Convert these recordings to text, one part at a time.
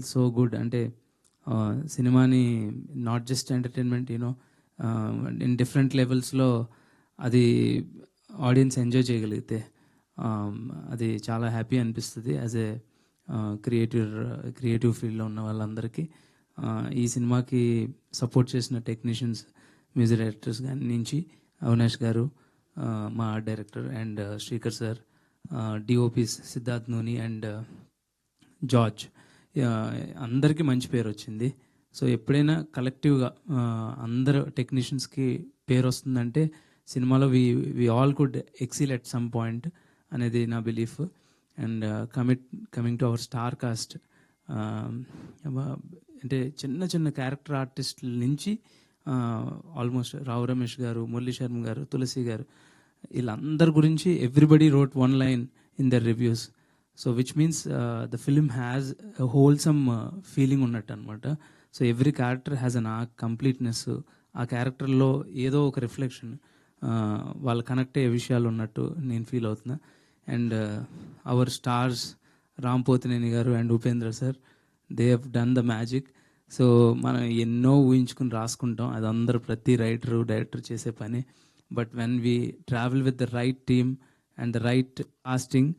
Feel so good అంటే సినిమాని not just entertainment you know in different లెవెల్స్లో అది ఆడియన్స్ ఎంజాయ్ చేయగలిగితే అది చాలా హ్యాపీ అనిపిస్తుంది యాజ్ ఏ క్రియేటివ్ క్రియేటివ్ ఫీల్డ్లో ఉన్న వాళ్ళందరికీ. ఈ సినిమాకి సపోర్ట్ చేసిన టెక్నీషియన్స్ మ్యూజిక్ డైరెక్టర్స్ కానీ నుంచి అవినాష్ గారు మా art director and Srikar sir DOP Siddharth Nuni and George అందరికీ మంచి పేరు వచ్చింది సో ఎప్పుడైనా కలెక్టివ్గా అందరు టెక్నీషియన్స్కి పేరు వస్తుందంటే సినిమాలో we we all could excel at some point అనేది నా belief. And commit coming to our star cast అంటే చిన్న చిన్న క్యారెక్టర్ ఆర్టిస్టుల నుంచి ఆల్మోస్ట్ రావు రమేష్ గారు మురళీ శర్మ గారు తులసి గారు వీళ్ళందరి గురించి everybody wrote one line in their reviews. So which means the film has wholesome feeling ఉన్నట్టు అనమాట so every character has an uh completeness uh క్యారెక్టర్లో ఏదో ఒక రిఫ్లెక్షన్ uh, వాళ్ళు కనెక్ట్ అయ్యే విషయాలు ఉన్నట్టు నేను ఫీల్ అవుతున్నా. And our stars Ram Pothineni గారు and Upendra sir they have done the magic so మనం ఎన్నో ఊహించుకుని రాసుకుంటాం. అది అందరు ప్రతి రైటరు డైరెక్టర్ చేసే పని. But when we travel with the right team and the right casting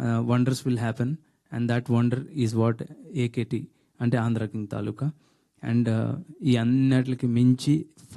wonders will happen and that wonder is what AKT అంటే Andhra king taluka. And ఈ అన్నిటికి మించి ఫస్ట్